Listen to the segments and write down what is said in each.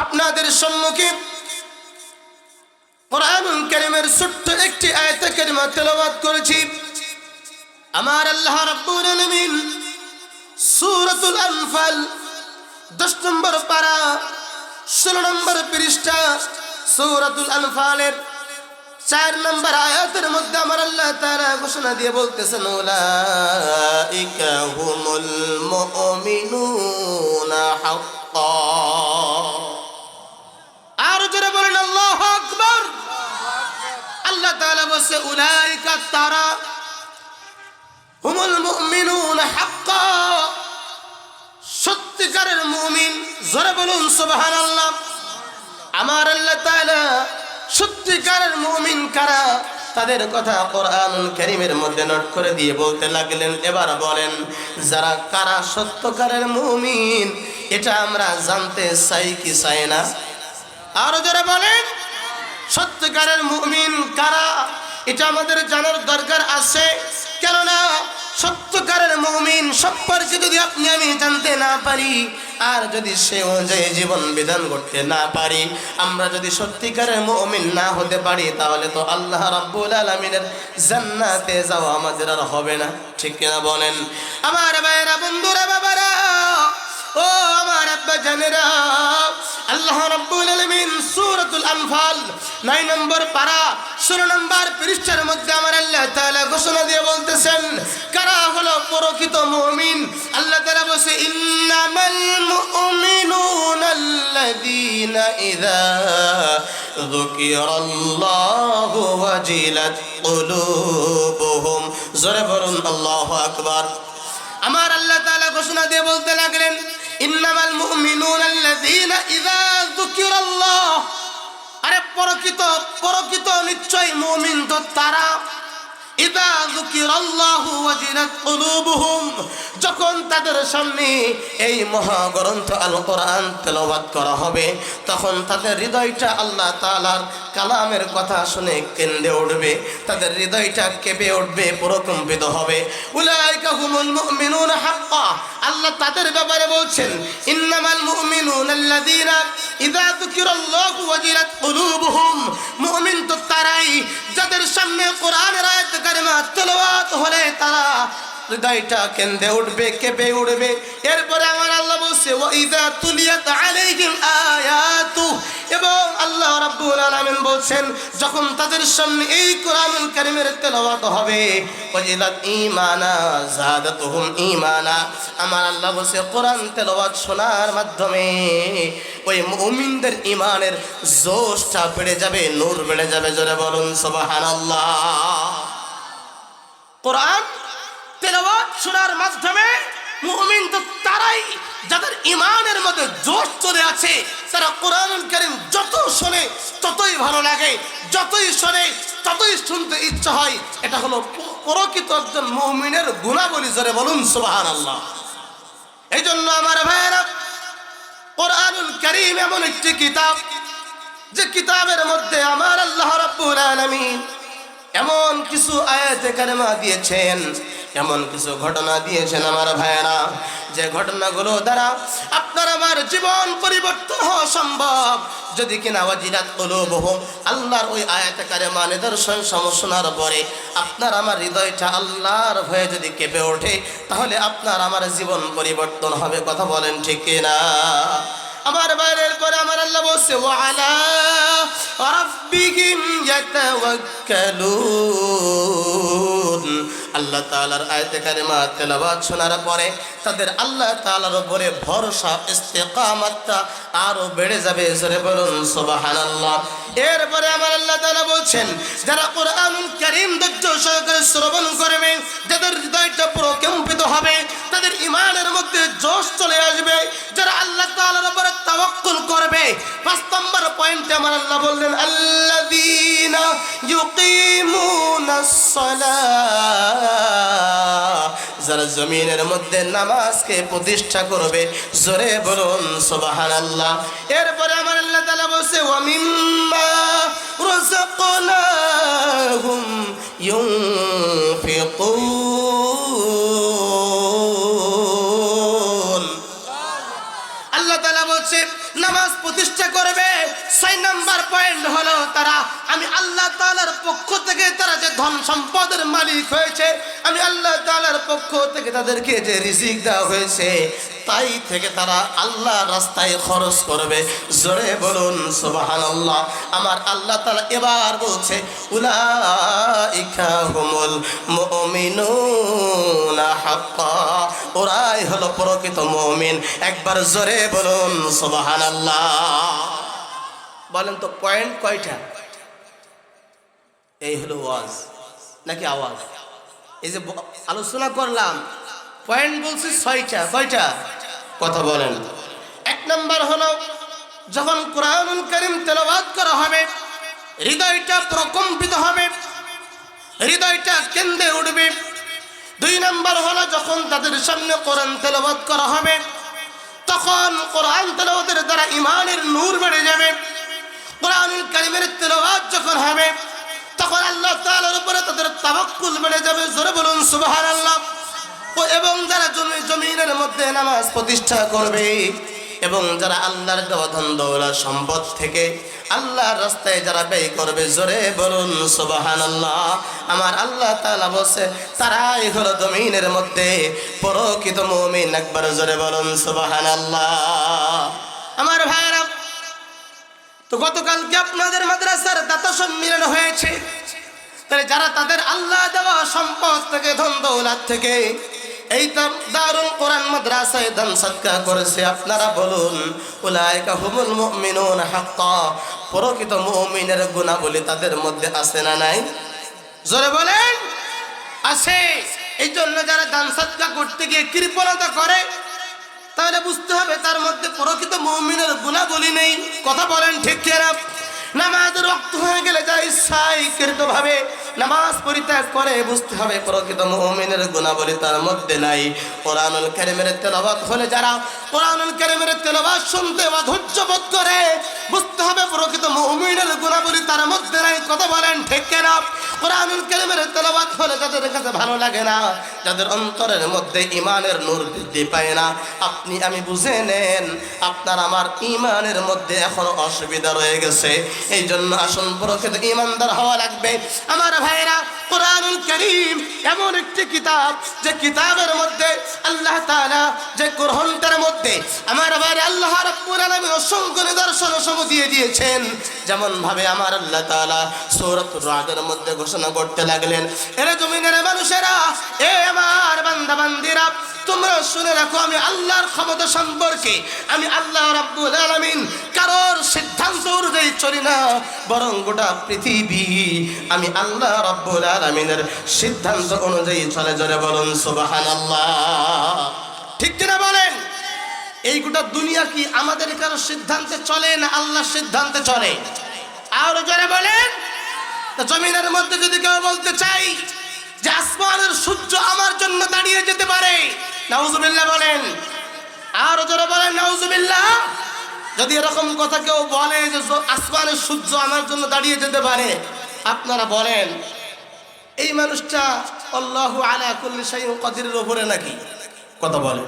আপনাদের সম্মুখে কোরআন ছোট্ট একটি আয়তে কারিমা করেছি। আমার আল্লাহ রাব্বুল আলামিন সূরাতুল আনফাল 10 নম্বর পারা 16 নম্বর পৃষ্ঠা সূরাতুল আনফালের চার নম্বর আয়াতের মধ্যে আমার আল্লাহ তাআলা ঘোষণা দিয়ে বলতেছেন, উলাইকা হুমুল মুমিনুনা হাক্কান আর জোরে বলেন আল্লাহ আকবর আল্লাহ তাআলা বলছে, উলাইকা তারা হুমুল মুমিনুন হাক্কা। সত্যিকারের মুমিন, জোরে বলুন, সুবহানাল্লাহ। আমার আল্লাহ তাআলা সত্যিকারের মুমিন কারা? তাদের কথা কোরআনুল কারীমের মধ্যে নোট করে দিয়ে বলতে লাগলেন, এবার বলেন, যারা কারা সত্যকারের মুমিন, এটা আমরা জানতে চাই কি চাই না? আরও যারা বলেন, সত্যিকারের মুমিন কারা? এটা আমাদের জানার দরকার আছে। কেননা সত্যকারের মুমিন সম্পর্কে যদি আপনি আমি জানতে না পারি, আর যদি সে অনুযায়ী জীবন বিধান করতে না পারি, আমরা যদি সত্যিকারের মুমিন না হতে পারি, তাহলে তো আল্লাহ রাব্বুল আলামিনের জান্নাতে যাওয়া আমাদের আর হবে না। ঠিক কিনা বলেন? আমার ভাইয়েরা, বন্ধুরা, বাবারা, ও আমার আব্বা জানেরা, আল্লাহ রাব্বুল আলামিন সূরাতুল আনফাল 9 নম্বর পারা 16 নম্বর মধ্যে আমার আল্লাহ তাআলা ঘোষণা দিয়ে বলতেছেন, কারা হলো প্রকৃত মুমিন? আল্লাহ তাআলা বলছে, ইন্নামাল মুমিনুনা আল্লাযীনা ইযা যুকিরাল্লাহু ওয়াজিলাত জোরে আমার আল্লাহ ঘোষণা দিয়ে বলতে লাগলেন আরে পরকিত পরকিত নিশ্চয় মুমিন তো তারা। যখন তাদের সামনে এই মহাগ্রন্থ আল কোরআন তেলাওয়াত করা হবে, তখন তাদের হৃদয়টা আল্লাহ তাআলার কালামের কথা শুনে কেন্দ্রে উঠবে, তাদের হৃদয়টা কেঁপে উঠবে প্রকম্পিত হবে। আল্লাহ তাদের ব্যাপারে বলছেন, ইন্নামাল ইযা যুকিরাল্লাহু ওয়াজিলাত কুলুবুহুম, মুমিন তো তারাই যাদের সামনে কোরআনের আয়াত কারিমা তেলাওয়াত হলে তারা হৃদয়টা কেন্দ্রে উঠবে, কেঁপে উঠবে। এরপরে আমার আল্লাহ বলছে ওয়াইদা তুলিয়াত আলাইহিম আয়াতু। এবং আল্লাহ রাব্বুল আলামিন বলছেন, যখন তাদের সামনে এই কোরআনুল কারীমের তেলাওয়াত হবে, ওয়াজিলাত ঈমানা যাদাতুহুম ঈমানা। আমার আল্লাহ বলছে, কোরআন তেলাওয়াত শোনার মাধ্যমে ওই মুমিনদের ঈমানের জোশটা বেড়ে যাবে, নূর বেড়ে যাবে। জোরে বলুন, সুবহানাল্লাহ। কোরআন, তেলাওয়াত শোনার মাধ্যমে মুমিন তো তারাই যাদের ইমানের মধ্যে জোর চলে আছে, তারা কোরআনুল কারীম যত শোনে, ততই ভালো লাগে। যতই শোনে, ততই শুনতে ইচ্ছা হয়। এটা হলো প্রকৃত একজন মুমিনের গুণাবলী, জোরে বলুন, সুবহানাল্লাহ। এই জন্য আমার ভাইয়েরা, কোরআনুল কারীম এমন একটি কিতাব, যে কিতাবের মধ্যে আমার আল্লাহ রাব্বুল আলামিন এমন কিছু আয়াতে কারিমা দিয়েছেন, এমন কিছু ঘটনা দিয়েছেন আমার ভাইয়েরা। যে ঘটনাগুলো দ্বারা আপনার আমার জীবন পরিবর্তন হওয়া সম্ভব। যদি কিনা ওয়াজিরাত কুলুবুহুম আল্লাহর ওই আয়াতে কারিমা নিদর্শন সমশোনার পরে আপনার আমার হৃদয়টা আল্লাহর ভয়ে যদি কেঁপে ওঠে, তাহলে আপনার আমার জীবন পরিবর্তন হবে, কথা বলেন ঠিক কিনা? আমার বাইরের করে আমার আল্লাহ বলছে ওয়ালা রাব্বিহিম ইয়াতাওয়াক্কালুন। আল্লাহ তাআলার আয়াতে কারিমা তেলাওয়াত শোনার পরে তাদের আল্লাহ তালার উপরে ভরসা, ইস্তেকামাতটা আরও বেড়ে যাবে। জোরে বলুন, সুবহানাল্লাহ। এরপরে আমার আল্লাহ তালা বলছেন, যারা কোরআনুল কারীম ধৈর্য সহকারে শ্রবণ করবে, যাদের হৃদয়টা প্রকম্পিত হবে, তাদের ইমানের মধ্যে জোশ চলে আসবে। যারা আল্লাহ তালার উপরে তাওয়াক্কুল করবে, পাঁচ নম্বর পয়েন্টে আমার আল্লাহ বললেন, আল্লাযীনা ইউকিমুনাস সালাহ যারা জমিনের মধ্যে নামাজকে প্রতিষ্ঠা করবে, জোরে বলুন, সুবহানাল্লাহ। এরপরে আমার আল্লাহ তাআলা বলছে, ওয়া মিম্মা রাযাকনাহুম ইউনফিকুন। পয়েন্ট হলো তারা, আমি আল্লাহ তালার পক্ষ থেকে তারা যে ধন সম্পদের মালিক হয়েছে, আমি আল্লাহ তালার পক্ষ থেকে তাদেরকে যে রিজিক দেওয়া হয়েছে, তাই থেকে তারা আল্লাহ রাস্তায় খরচ করবে। জোরে বলুন, সুবহানাল্লাহ। আমার আল্লাহ তাআলা এবার বলছে, উলাইকা হুমুল মুমিনুনা হাক্কা। ওরাই হলো প্রকৃত মুমিন। একবার জোরে বলুন, সুবহানাল্লাহ। বলেন তো পয়েন্ট কয়টা? এই হলো ওয়াজ, নাকি আওয়াজ? এই যে আলোচনা করলাম, পয়েন্ট বলছি ছয়টা, কয়টা? কথা বলেন। এক নম্বর হলো, যখন কোরআনুল করিম তেলাওয়াত করা হবে, হৃদয়টা প্রকম্পিত হবে, হৃদয়টা কেন্দ্রে উঠবে। দুই নম্বর হলো, যখন তাদের সামনে কোরআন তেলাওয়াত করা হবে, তখন কোরআন তেলাওয়াতের দ্বারা ইমানের নূর বেড়ে যাবে। কোরআনুল কারিমের তেলাওয়াত যখন হবে, তখন আল্লাহ তাআলার উপরে তাদের তাওয়াক্কুল বেড়ে যাবে। জোরে বলুন, সুবহানাল্লাহ। ও এবং যারা জমি জমিনের মধ্যে নামাজ প্রতিষ্ঠা করবে এবং যারা আল্লাহর দেওয়া ধন দৌলা, সম্পদ থেকে আল্লাহর রাস্তায় যারা ব্যয় করবে, জোরে বলুন, সুবহানাল্লাহ। আমার আল্লাহ তাআলা বলছে, তারাই হলো জমিনের মধ্যে প্রকৃত মুমিন। একবার জোরে বলুন, সুবহানাল্লাহ। আমার ভাইরা তো গতকালকে আপনাদের মাদ্রাসার দাতা সম্মিলন হয়েছে। তাহলে যারা তাদের আল্লাহ দেওয়া সম্পদ থেকে ধন দৌলাত থেকে এই দারুল কোরআন মাদ্রাসায় দান সৎকার করেছে, আপনারা বলুন, উলাইকা হুমুল মুমিনুন হাক্কা, প্রকৃত মুমিনের গুণাবলী তাদের মধ্যে আছে না নাই? জোরে বলেন, আছে। এই জন্য যারা দান সৎকার করতে গিয়ে কৃপণতা করে তাহলে বুঝতে হবে তার মধ্যে প্রকৃত মৌমিনের গুণাবলী নেই। কথা বলেন ঠিক কেনা? নামাজ রক্ত হয়ে গেলে যা ইচ্ছাকৃত ভাবে নামাজ পরিত্যাগ করে, বুঝতে হবে প্রকৃত মৌমিনের গুণাবলী তার মধ্যে নাই। কোরআনুল কারিমের তেলাওয়াত হলে যারা কোরআনুল কারিমের তেলাওয়াত শুনতে বা ধৈর্য বোধ করে, বুঝতে হবে প্রকৃত মৌমিনের গুণাবলী তার মধ্যে নাই। কথা বলেন ঠিক কেনা? কোরআনুল কারিমের তেলাওয়াত হলে যাদের কাছে ভালো লাগে না, যাদের অন্তরের মধ্যে ইমানের নূর বৃদ্ধি পায় না, আপনি আমি বুঝে নেন, আপনার আমার ইমানের মধ্যে এখন অসুবিধা রয়ে গেছে। এই জন্য আসন প্রকৃত ইমানদার হওয়া লাগবে। আমার ভাইরা কোরআনুল করিম এমন একটি কিতাব যে কিতাবের মধ্যে আল্লাহ তাআলা যে গ্রহণটার মধ্যে আমার ভাইরা আল্লাহ রাব্বুল আলামিন অসংখ্য নিদর্শন সম দিয়ে দিয়েছেন। যেমন ভাবে আমার আল্লাহ তাআলা সূরাতুর রাদের মধ্যে ঘোষণা করতে লাগলেন এরা জমিনের মানুষেরা, এ আমার বান্দা বান্দিরা তোমরা শুনে রাখো আমি আল্লাহর ক্ষমতা সম্পর্কে, আমি আল্লাহ রাব্বুল আলামিন কারোর সিদ্ধান্ত অনুযায়ী চলি না, বরং গোটা পৃথিবী আমি আল্লাহ রাব্বুল আলামিনের সিদ্ধান্ত অনুযায়ী চলে, জোরে বলুন, সুবহানাল্লাহ। ঠিক কিনা বলেন? এই গোটা দুনিয়া কি আমাদের কারও সিদ্ধান্তে চলে না আল্লাহর সিদ্ধান্তে চলে? আর জোরে বলেন। জমিনের মধ্যে যদি কেউ বলতে চাই যে আসমানের সূর্য আমার জন্য দাঁড়িয়ে যেতে পারে, নাউজুবিল্লাহ বলেন। আর জোরে বলেন, নাউজুবিল্লাহ। যদি এরকম কথা কেউ বলে যে আসমানের সূর্য আমার জন্য দাঁড়িয়ে যেতে পারে, আপনারা বলেন এই মানুষটা আল্লাহু আলা কুল্লি শাইইন কাদিরের উপরে নাকি? কথা বলে।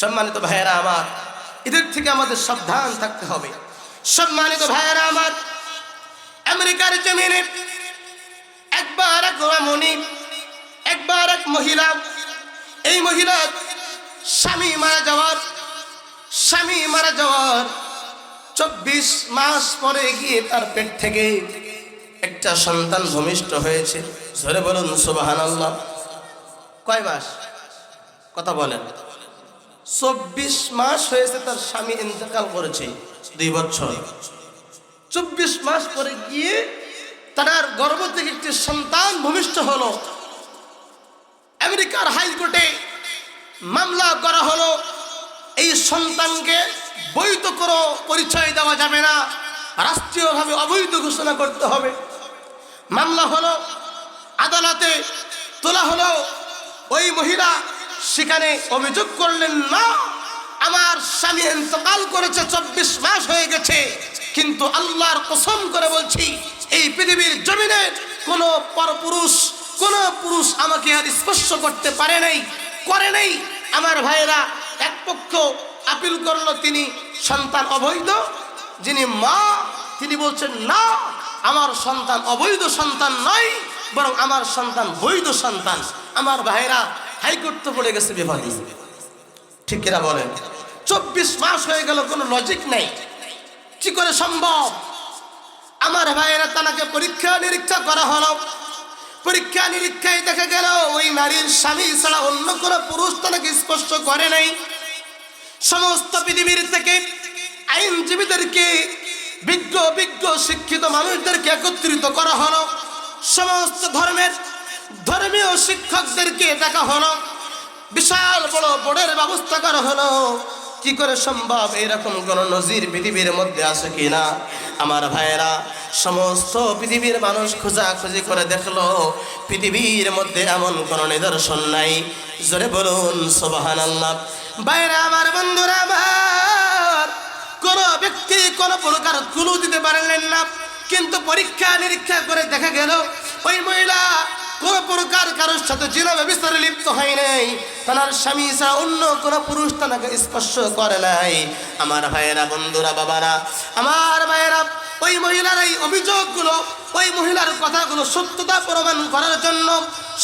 সম্মানিত ভাইয়েরা আমার, এদের থেকে আমাদের সাবধান থাকতে হবে। সম্মানিত ভাইয়েরা আমার, আমেরিকার জমিনে একবার এক রমণী, একবার এক মহিলা, এই মহিলা স্বামী মারা যাওয়ার, স্বামী মারা যাওয়ার চব্বিশ মাস পরে গিয়ে তার পেট থেকে একটা সন্তান ভূমিষ্ঠ হয়েছে। ধরে বলুন সুবাহান আল্লাহ কয় মাস? কথা বলেন। চব্বিশ মাস হয়েছে তার স্বামী ইন্তেকাল করেছে, দুই বছর। চব্বিশ মাস পরে গিয়ে তার গর্ভ থেকে একটি সন্তান ভূমিষ্ঠ হলো। আমেরিকার হাইকোর্টে মামলা করা হলো। এই সন্তানকে বৈধ করো পরিচয় দেওয়া যাবে না। রাষ্ট্রীয়ভাবে অবৈধ ঘোষণা করতে হবে। মামলা হলো, আদালতে তোলা হলো, ওই মহিলা সেখানে অভিযোগ করলেন, না, আমার স্বামী ইন্তকাল করেছে, চব্বিশ মাস হয়ে গেছে। কিন্তু আল্লাহর কসম করে বলছি, এই পৃথিবীর জমিনে কোনো পরপুরুষ, কোন পুরুষ আমাকে আর স্পর্শ করতে পারে নাই, করে নাই। আমার ভাইয়েরা এক পক্ষ আপিল করল, তিনি সন্তান অবৈধ, যিনি মা, তিনি বলছেন, না আমার সন্তান অবৈধ সন্তান নয় বরং আমার সন্তান বৈধ সন্তান। আমার ভাইরা হাইকোর্ট তো পড়ে গেছে বিপদে ঠিক কিনা বলেন? চব্বিশ মাস হয়ে গেল, কোনো লজিক নেই। কি করে সম্ভব? আমার ভাইয়েরা তাকে পরীক্ষা নিরীক্ষা করা হলো। পরীক্ষা নিরীক্ষায় দেখা গেল, ওই নারীর স্বামী ছাড়া অন্য কোনো পুরুষ তাকে স্পষ্ট করে নাই। সমস্ত পৃথিবীর থেকে আইনজীবীদেরকে বিজ্ঞ বিজ্ঞ, শিক্ষিত মানুষদেরকে একত্রিত করা হলো। সমস্ত ধর্মের ধর্মীয় শিক্ষকদেরকে ডাকা হলো। বিশাল বড় বোর্ডের ব্যবস্থা করা হলো। কি করে সম্ভব? এরকম কোন নজির পৃথিবীর মধ্যে আছে কিনা? আমার ভাইয়েরা, সমস্ত পৃথিবীর মানুষ খোঁজাখুঁজি করে দেখল, পৃথিবীর মধ্যে এমন কোন নিদর্শন নাই। জোরে বলুন সোবাহান বাইরে আমার বন্ধুরা, আমার কোন ব্যক্তি কোনো প্রকার কুলু দিতে পারলেন না। কিন্তু পরীক্ষা নিরীক্ষা করে দেখা গেল, ওই মহিলা কোন প্রকার কারোর সাথে জিনা ব্যবস্থারে লিপ্ত হয় নাই। তার স্বামী অন্য কোন পুরুষ তাকে স্পর্শ করে নাই। আমার ভাইয়েরা, বন্ধুরা, বাবারা, আমার ভাইয়েরা ওই মহিলার এই অভিযোগগুলো, ওই মহিলার কথাগুলো সত্যতা প্রমাণ করার জন্য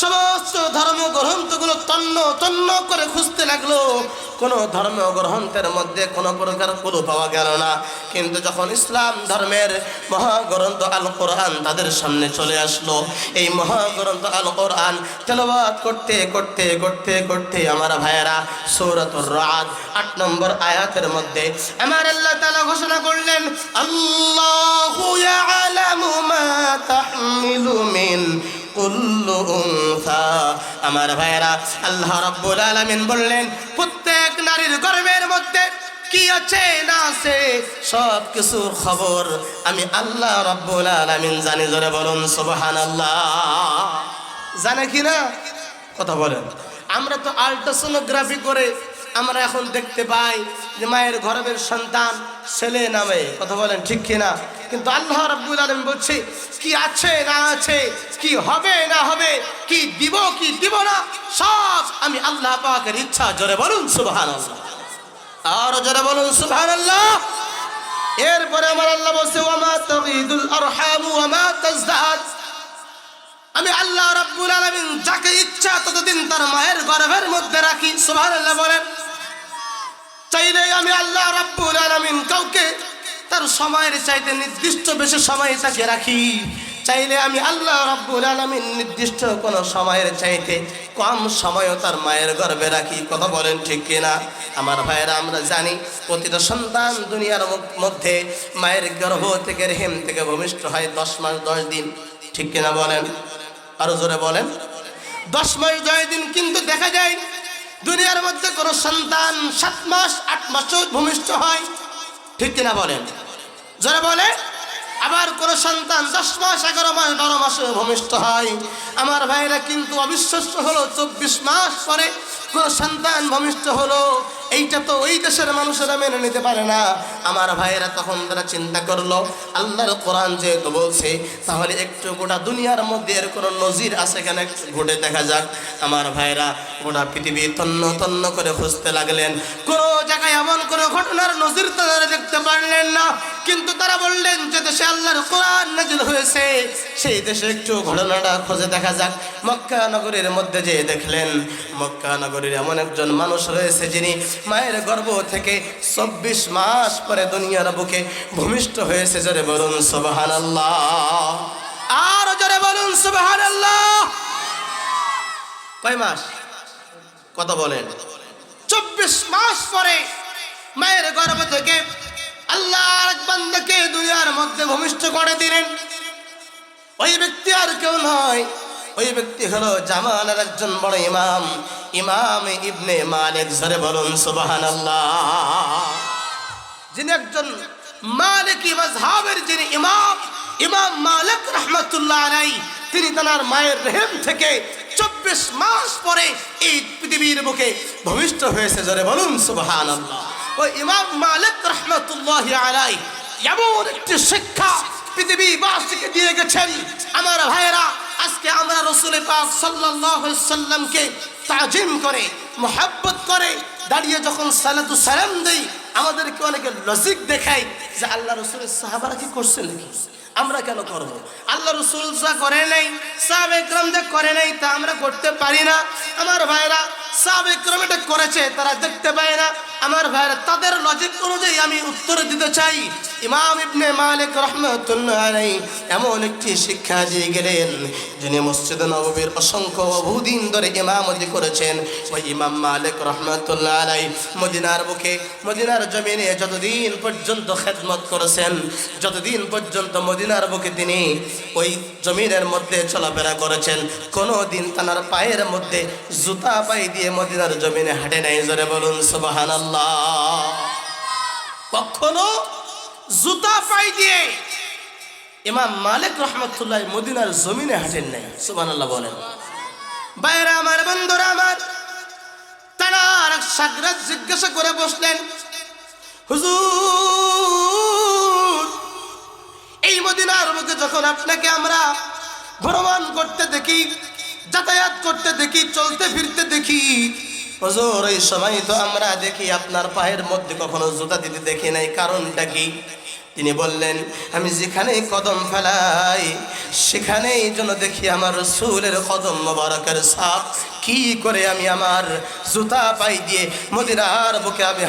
সমস্ত ধর্ম গ্রন্থগুলো তন্ন তন্ন করে খুঁজতে লাগল। কোনো ধর্ম গ্রন্থের মধ্যে কোনো প্রকার কুলু পাওয়া গেল না। কিন্তু যখন ইসলাম ধর্মের মহাগ্রন্থ আল কোরআন তাদের সামনে চলে আসলো, এই মহাগ্রন্থ আল কোরআন তেলবাদ করতে করতে করতে করতে আমার ভাইয়েরা সৌরাতুর রাত আট নম্বর আয়াতের মধ্যে আমার আল্লাহ তাআলা ঘোষণা করলেন, আল্লাহু ইয়ালামু মা তাহমিলু মিন কুল্লু উনসা আমার ভাইয়েরা, আল্লাহ রাব্বুল আলামিন বললেন, প্রত্যেক নারীর গর্ভের মধ্যে কি আছে না আছে সব কিছুর খবর। আমি আল্লাহ রাব্বুল আলামিন জানি, জোরে বলুন, সুবহানাল্লাহ। জানে কি না? কথা বলেন। আমরা তো আল্ট্রাসোনোগ্রাফি করে আমরা এখন দেখতে পাই যে মায়ের গর্ভের সন্তান ছেলে নামে। কথা বলেন ঠিক কিনা? কিন্তু আল্লাহ রাব্বুল আলামিন বলছে, কি আছে না আছে, কি হবে না হবে, কি দিব কি দিব না, সব আমি আল্লাহ পাকের ইচ্ছা। জোরে বলুন, সুবহানাল্লাহ। আর জোরে বলুন, সুবহানাল্লাহ। এরপরে আমার আল্লাহ বলছে, ওয়ামা তাগিদুল আরহাম ওয়ামা তাজদাদ আমি আল্লাহ রাব্বুল আলামিন যাকে ইচ্ছা ততদিন তার মায়ের গর্ভের মধ্যে রাখি, সুবহানাল্লাহ বলেন। চাইলে আমি আল্লাহ রাব্বুল আলামিন কাউকে তার সময়ের চাইতে নির্দিষ্ট বেশি সময় তাকে রাখি। চাইলে আমি আল্লাহ রাব্বুল আলামিন নির্দিষ্ট কোন সময়ের চাইতে কম সময়ও তার মায়ের গর্ভে রাখি। কথা বলেন ঠিক কিনা? আমার ভাইয়েরা, আমরা জানি প্রতিটা সন্তান দুনিয়ার মধ্যে মায়ের গর্ভ থেকে রেহেম থেকে ভূমিষ্ঠ হয় দশ মাস দশ দিন। ঠিক কিনা বলেন? আরও জোরে বলেন। দশ মাস দশ দিন কিন্তু দেখা যায় দুনিয়ার মধ্যে কোনো সন্তান সাত মাস, আট মাসও ভূমিষ্ঠ হয়, ঠিক কিনা বলেন? যারা বলে আবার কোন সন্তান দশ মাস, এগারো মাস, বারো মাসে ভূমিষ্ঠ হয়। আমার ভাইরা কিন্তু অবিশ্বাস্য হলো, চব্বিশ মাস পরে কোন সন্তান ভূমিষ্ঠ হলো। এইটা তো ওই দেশের মানুষেরা মেনে নিতে পারে না। আমার ভাইয়েরা তখন তারা চিন্তা করল, আল্লাহর কোরআন যেহেতু বলছে, তাহলে একটু গোটা দুনিয়ার মধ্যে এর কোনো নজির আছে কেন একটু ঘুরে দেখা যাক। আমার ভাইয়েরা গোটা পৃথিবী তন্ন তন্ন করে খুঁজতে লাগলেন। কোনো জায়গায় এমন কোনো ঘটনার নজির তো তারা দেখতে পারলেন না। কিন্তু তারা বললেন যে দেশে আল্লাহর কোরআন নাজিল হয়েছে। সেই দেশে একটু ঘটনাটা খুঁজে দেখা যাক। মক্কা নগরীর মধ্যে যে দেখলেন, মক্কা নগরীর এমন একজন মানুষ রয়েছে যিনি মায়ের গর্ভ থেকে চব্বিশ মাস পরে দুনিয়ার বুকে ভূমিষ্ঠ হয়েছে, জোরে বলুন সুবাহান আর জোরে বলুন সুবাহান কয় মাস? কত বলেন? চব্বিশ মাস পরে মায়ের গর্ভ থেকে আল্লাহ বান্দাকে দুনিয়ার মধ্যে ভূমিষ্ঠ করে দিলেন। ওই ব্যক্তি আর কেউ নয়, ওই ব্যক্তি হলো জামানের একজন বড় ইমাম। ইমাম ইবনে মালিক ধরে বলুন সুবাহান যিনি একজন মালিকি মাজহাবের যিনি ইমাম ইমাম মালিক রহমতুল্লাহ আলাই তিনি তার মায়ের রেহেম থেকে চব্বিশ মাস পরে এই পৃথিবীর বুকে ভূমিষ্ঠ হয়েছে, জরে বলুন সুবাহান ওই ইমাম মালিক রহমতুল্লাহ আলাই এমন একটি শিক্ষা পৃথিবী বাসীকে দিয়ে গেছেন। আমার ভাইয়েরা, আজকে আমরা রসুল পাক সাল্লাহ সাল্লামকে তাজিম করে, মোহাব্বত করে, দাঁড়িয়ে যখন সালাতু সালাম দেই, আমাদেরকে অনেকে লজিক দেখায় যে আল্লাহ রসুলের সাহাবারা কি করছে নাকি? আমরা কেন করব? আল্লাহ রসুল যা করে নাই সাহাব করে নাই তা আমরা করতে পারি না। আমার ভাইরা সাহাব এটা করেছে, তারা দেখতে পায় না। আমার ভাইরা তাদের লজিক অনুযায়ী আমি উত্তর দিতে চাই। ইমাম ইবনে মালিক রহমতুল্লাহ এমন একটি শিক্ষা দিয়ে গেলেন, যিনি মসজিদ নববীর অসংখ্য বহুদিন ধরে ইমামতি করেছেন। ওই ইমাম মালিক রহমতুল্লাহ আলাই মদিনার বুকে, মদিনার জমিনে যতদিন পর্যন্ত খেদমত করেছেন, যতদিন পর্যন্ত মদিনার বুকে তিনি ওই জমিনের মধ্যে চলাফেরা করেছেন কোনো দিন তানার পায়ের মধ্যে জুতা পাই দিয়ে মদিনার জমিনে হাঁটে নাই, জোরে বলুন সুবাহান কখনো জুতা পাই দিয়ে ইমাম মালিক রহমতুল্লাহ মদিনার জমিনে হাঁটেন নাই সুবান আল্লাহ বলেন। বাইরে আমার, বন্ধুরা আমার, তারা এক জিজ্ঞাসা করে বসলেন, হুজুর, এই মদিনার মুখে যখন আপনাকে আমরা ভ্রমণ করতে দেখি যাতায়াত করতে দেখি, চলতে ফিরতে দেখি। হুজুর, এই সময় তো আমরা দেখি আপনার পায়ের মধ্যে কখনো জুতা দিতে দেখি নাই। কারণটা কি? তিনি বললেন, আমি যেখানেই কদম ফেলাই, সেখানেই যেন দেখি আমার রসুলের কদম মোবারকের সাপ কি করে আমি আমার জুতা পাই দিয়ে মদিনার বুকে আমি